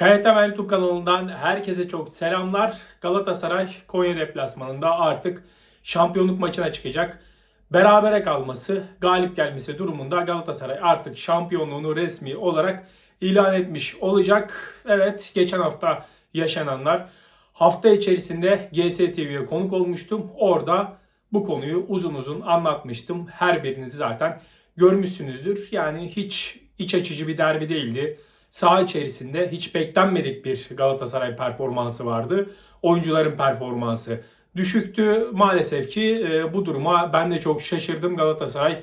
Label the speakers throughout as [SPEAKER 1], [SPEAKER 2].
[SPEAKER 1] KYTM YouTube kanalından herkese çok selamlar. Galatasaray Konya deplasmanında artık şampiyonluk maçına çıkacak. Berabere kalması, galip gelmesi durumunda Galatasaray artık şampiyonluğunu resmi olarak ilan etmiş olacak. Evet, geçen hafta yaşananlar. Hafta içerisinde GSTV'ye konuk olmuştum. Orada bu konuyu uzun uzun anlatmıştım. Her biriniz zaten görmüşsünüzdür. Yani hiç iç açıcı bir derbi değildi. Saha içerisinde hiç beklenmedik bir Galatasaray performansı vardı. Oyuncuların performansı düşüktü. Maalesef ki e, bu duruma ben de çok şaşırdım. Galatasaray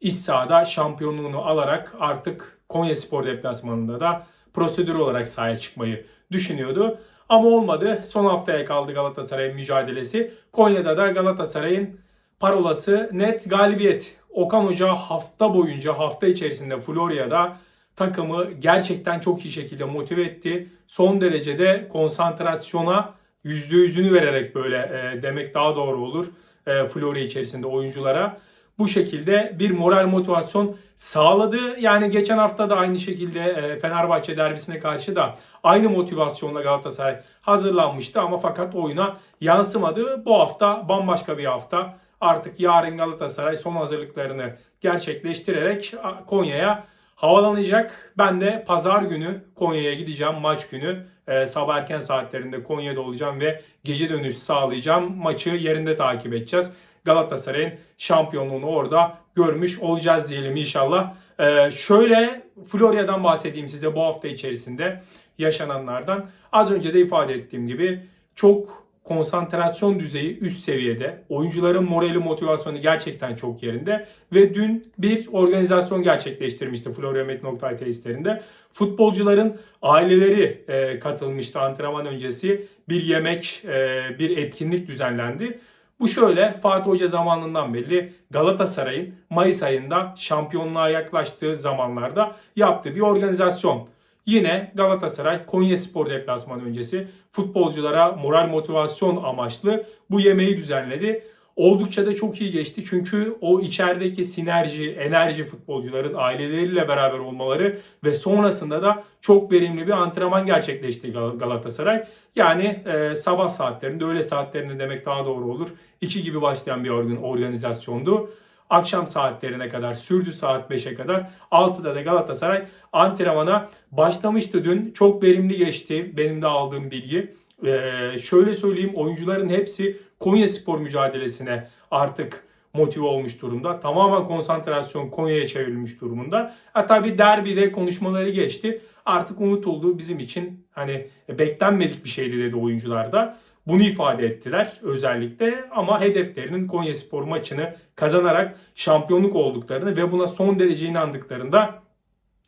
[SPEAKER 1] iç sahada şampiyonluğunu alarak artık Konyaspor deplasmanında da prosedür olarak sahaya çıkmayı düşünüyordu. Ama olmadı. Son haftaya kaldı Galatasaray'ın mücadelesi. Konya'da da Galatasaray'ın parolası net galibiyet. Okan Hoca hafta boyunca hafta içerisinde Florya'da takımı gerçekten çok iyi şekilde motive etti. Son derecede konsantrasyona %100'ünü vererek böyle e, demek daha doğru olur. E, Florya içerisinde oyunculara. Bu şekilde bir moral motivasyon sağladı. Yani geçen hafta da aynı şekilde e, Fenerbahçe derbisine karşı da aynı motivasyonla Galatasaray hazırlanmıştı ama fakat oyuna yansımadı. Bu hafta bambaşka bir hafta. Artık yarın Galatasaray son hazırlıklarını gerçekleştirerek Konya'ya havalanacak. Ben de pazar günü Konya'ya gideceğim maç günü. Ee, sabah erken saatlerinde Konya'da olacağım ve gece dönüş sağlayacağım. Maçı yerinde takip edeceğiz. Galatasaray'ın şampiyonluğunu orada görmüş olacağız diyelim inşallah. Ee, şöyle Florya'dan bahsedeyim size bu hafta içerisinde yaşananlardan. Az önce de ifade ettiğim gibi çok konsantrasyon düzeyi üst seviyede. Oyuncuların morali motivasyonu gerçekten çok yerinde. Ve dün bir organizasyon gerçekleştirmişti Florya tesislerinde. Futbolcuların aileleri e, katılmıştı antrenman öncesi. Bir yemek, e, bir etkinlik düzenlendi. Bu şöyle Fatih Hoca zamanından belli Galatasaray'ın Mayıs ayında şampiyonluğa yaklaştığı zamanlarda yaptığı bir organizasyon. Yine Galatasaray Konya Spor deplasmanı öncesi futbolculara moral motivasyon amaçlı bu yemeği düzenledi. Oldukça da çok iyi geçti çünkü o içerideki sinerji, enerji futbolcuların aileleriyle beraber olmaları ve sonrasında da çok verimli bir antrenman gerçekleşti Galatasaray. Yani e, sabah saatlerinde, öğle saatlerinde demek daha doğru olur. 2 gibi başlayan bir organizasyondu. Akşam saatlerine kadar sürdü saat 5'e kadar. 6'da da Galatasaray antrenmana başlamıştı dün. Çok verimli geçti benim de aldığım bilgi. Ee, şöyle söyleyeyim oyuncuların hepsi Konya Spor mücadelesine artık motive olmuş durumda. Tamamen konsantrasyon Konya'ya çevrilmiş durumunda. Hatta bir derbide konuşmaları geçti. Artık unutuldu bizim için hani beklenmedik bir şeydi dedi oyuncular da. Bunu ifade ettiler özellikle ama hedeflerinin Konya Spor maçını kazanarak şampiyonluk olduklarını ve buna son derece inandıklarında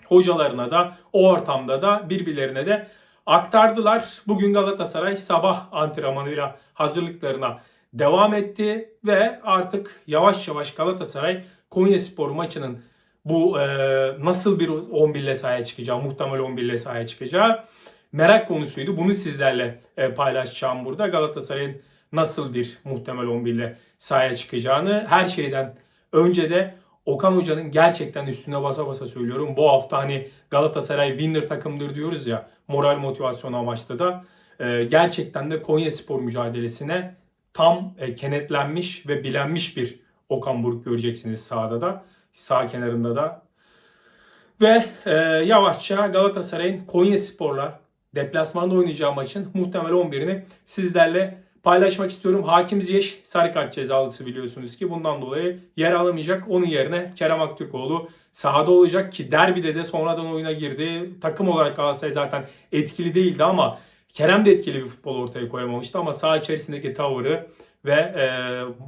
[SPEAKER 1] hocalarına da o ortamda da birbirlerine de aktardılar. Bugün Galatasaray sabah antrenmanıyla hazırlıklarına devam etti ve artık yavaş yavaş Galatasaray Konya Spor maçının bu e, nasıl bir 11 ile sahaya çıkacağı, muhtemel 11 ile sahaya çıkacağı merak konusuydu. Bunu sizlerle e, paylaşacağım burada. Galatasaray'ın nasıl bir muhtemel 11 ile sahaya çıkacağını her şeyden önce de Okan Hoca'nın gerçekten üstüne basa basa söylüyorum. Bu hafta hani Galatasaray winner takımdır diyoruz ya moral motivasyon amaçlı da e, gerçekten de Konya Spor mücadelesine tam e, kenetlenmiş ve bilenmiş bir Okan Buruk göreceksiniz sahada da. Sağ kenarında da. Ve e, yavaşça Galatasaray'ın Konya Spor'la deplasmanda oynayacağı maçın muhtemel 11'ini sizlerle paylaşmak istiyorum. Hakim Ziyech sarı kart cezalısı biliyorsunuz ki bundan dolayı yer alamayacak. Onun yerine Kerem Aktürkoğlu sahada olacak ki derbide de sonradan oyuna girdi. Takım olarak Galatasaray zaten etkili değildi ama Kerem de etkili bir futbol ortaya koyamamıştı ama saha içerisindeki tavırı ve e,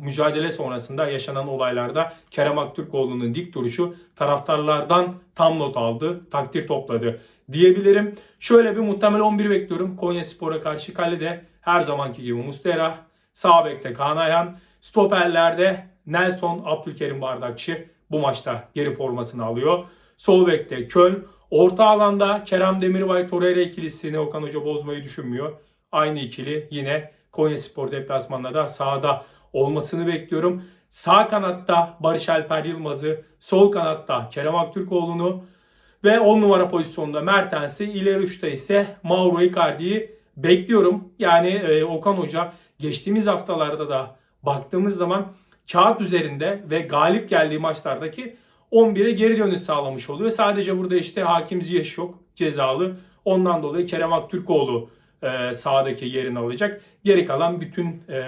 [SPEAKER 1] mücadele sonrasında yaşanan olaylarda Kerem Aktürkoğlu'nun dik duruşu taraftarlardan tam not aldı, takdir topladı diyebilirim. Şöyle bir muhtemel 11 bekliyorum. Konya Spor'a karşı kalede her zamanki gibi Mustera, sağ bekte Kaan Ayhan, stoperlerde Nelson Abdülkerim Bardakçı bu maçta geri formasını alıyor. Sol bekte Köln, orta alanda Kerem Demirbay Torreira ikilisini Okan Hoca bozmayı düşünmüyor. Aynı ikili yine Konya Spor deplasmanında da sahada olmasını bekliyorum. Sağ kanatta Barış Alper Yılmaz'ı, sol kanatta Kerem Aktürkoğlu'nu Ve 10 numara pozisyonda Mertens'i, ileri uçta ise Mauro Icardi'yi bekliyorum. Yani e, Okan Hoca geçtiğimiz haftalarda da baktığımız zaman kağıt üzerinde ve galip geldiği maçlardaki 11'e geri dönüş sağlamış oluyor. Sadece burada işte Hakim Ziyech yok cezalı. Ondan dolayı Kerem Aktürkoğlu e, sahadaki yerini alacak. Geri kalan bütün e,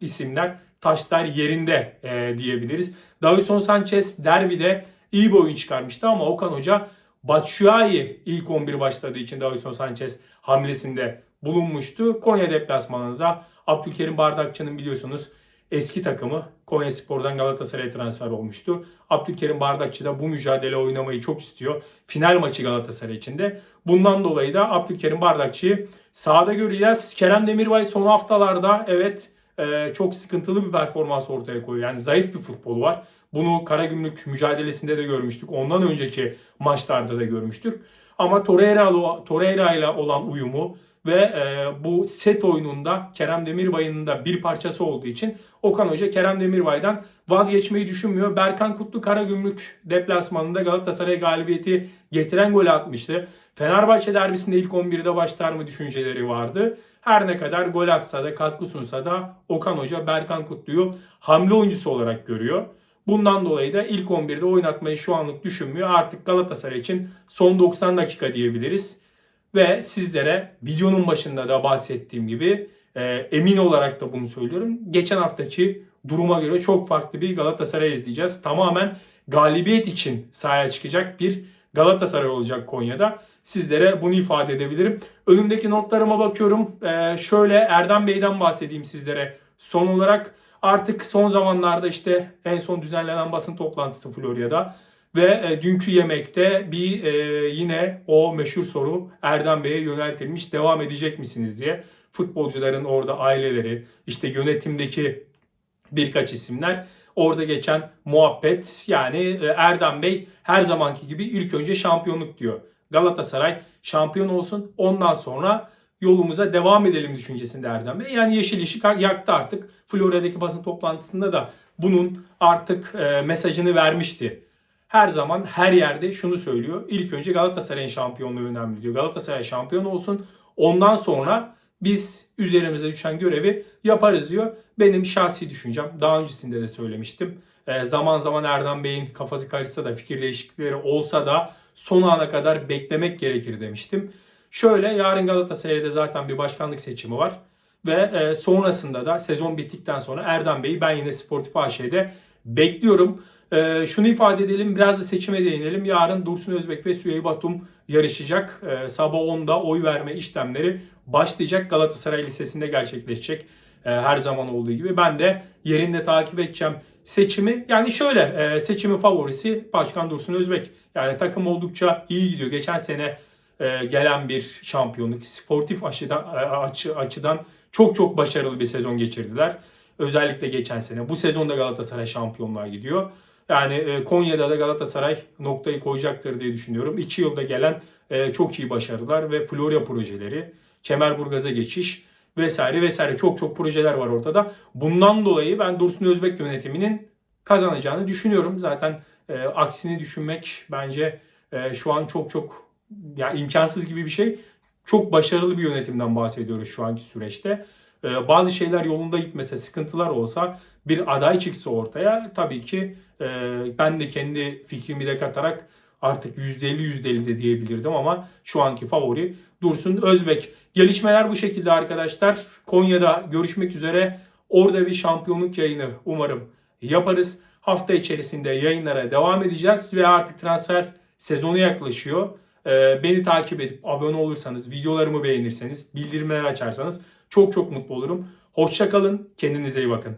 [SPEAKER 1] isimler taşlar yerinde e, diyebiliriz. Davison Sanchez derbide iyi bir oyun çıkarmıştı ama Okan Hoca Batshuayi ilk 11 başladığı için Davison Sanchez hamlesinde bulunmuştu. Konya deplasmanında da Abdülkerim Bardakçı'nın biliyorsunuz eski takımı Konya Spor'dan Galatasaray'a transfer olmuştu. Abdülkerim Bardakçı da bu mücadele oynamayı çok istiyor. Final maçı Galatasaray içinde. Bundan dolayı da Abdülkerim Bardakçı'yı sahada göreceğiz. Kerem Demirbay son haftalarda evet e, çok sıkıntılı bir performans ortaya koyuyor. Yani zayıf bir futbolu var. Bunu Karagümrük mücadelesinde de görmüştük. Ondan önceki maçlarda da görmüştük. Ama Torreira, Torreira ile olan uyumu ve e, bu set oyununda Kerem Demirbay'ın da bir parçası olduğu için Okan Hoca Kerem Demirbay'dan vazgeçmeyi düşünmüyor. Berkan Kutlu Karagümrük deplasmanında Galatasaray galibiyeti getiren golü atmıştı. Fenerbahçe derbisinde ilk 11'de başlar mı düşünceleri vardı. Her ne kadar gol atsa da katkı sunsa da Okan Hoca Berkan Kutlu'yu hamle oyuncusu olarak görüyor. Bundan dolayı da ilk 11'de oynatmayı şu anlık düşünmüyor. Artık Galatasaray için son 90 dakika diyebiliriz. Ve sizlere videonun başında da bahsettiğim gibi e, emin olarak da bunu söylüyorum. Geçen haftaki duruma göre çok farklı bir Galatasaray izleyeceğiz. Tamamen galibiyet için sahaya çıkacak bir Galatasaray olacak Konya'da. Sizlere bunu ifade edebilirim. Önümdeki notlarıma bakıyorum. E, şöyle Erdem Bey'den bahsedeyim sizlere. Son olarak artık son zamanlarda işte en son düzenlenen basın toplantısı Florya'da ve e, dünkü yemekte bir e, yine o meşhur soru Erdem Bey'e yöneltilmiş devam edecek misiniz diye. Futbolcuların orada aileleri, işte yönetimdeki birkaç isimler orada geçen muhabbet yani e, Erdem Bey her zamanki gibi ilk önce şampiyonluk diyor. Galatasaray şampiyon olsun ondan sonra yolumuza devam edelim düşüncesinde Erdem Bey. Yani yeşil ışık yaktı artık. Florya'daki basın toplantısında da bunun artık e, mesajını vermişti her zaman her yerde şunu söylüyor. İlk önce Galatasaray'ın şampiyonluğu önemli diyor. Galatasaray şampiyon olsun. Ondan sonra biz üzerimize düşen görevi yaparız diyor. Benim şahsi düşüncem daha öncesinde de söylemiştim. E, zaman zaman Erdem Bey'in kafası karışsa da fikir değişiklikleri olsa da son ana kadar beklemek gerekir demiştim. Şöyle yarın Galatasaray'da zaten bir başkanlık seçimi var. Ve e, sonrasında da sezon bittikten sonra Erdem Bey'i ben yine Sportif AŞ'de bekliyorum. Ee, şunu ifade edelim, biraz da seçime değinelim. Yarın Dursun Özbek ve Süheyb Batum yarışacak. Ee, sabah 10'da oy verme işlemleri başlayacak. Galatasaray Lisesi'nde gerçekleşecek. Ee, her zaman olduğu gibi. Ben de yerinde takip edeceğim seçimi. Yani şöyle, e, seçimin favorisi Başkan Dursun Özbek. Yani takım oldukça iyi gidiyor. Geçen sene e, gelen bir şampiyonluk. Sportif açıdan, e, açı, açıdan çok çok başarılı bir sezon geçirdiler. Özellikle geçen sene. Bu sezonda Galatasaray şampiyonluğa gidiyor. Yani e, Konya'da da Galatasaray noktayı koyacaktır diye düşünüyorum. İki yılda gelen e, çok iyi başarılar ve Florya projeleri, Kemerburgaz'a geçiş vesaire vesaire çok çok projeler var ortada. Bundan dolayı ben Dursun Özbek yönetiminin kazanacağını düşünüyorum. Zaten e, aksini düşünmek bence e, şu an çok çok yani imkansız gibi bir şey. Çok başarılı bir yönetimden bahsediyoruz şu anki süreçte. E, bazı şeyler yolunda gitmese, sıkıntılar olsa bir aday çıksa ortaya tabii ki e, ben de kendi fikrimi de katarak artık %50 %50 de diyebilirdim ama şu anki favori Dursun Özbek. Gelişmeler bu şekilde arkadaşlar. Konya'da görüşmek üzere. Orada bir şampiyonluk yayını umarım yaparız. Hafta içerisinde yayınlara devam edeceğiz ve artık transfer sezonu yaklaşıyor. Ee, beni takip edip abone olursanız, videolarımı beğenirseniz, bildirimleri açarsanız çok çok mutlu olurum. Hoşçakalın, kendinize iyi bakın.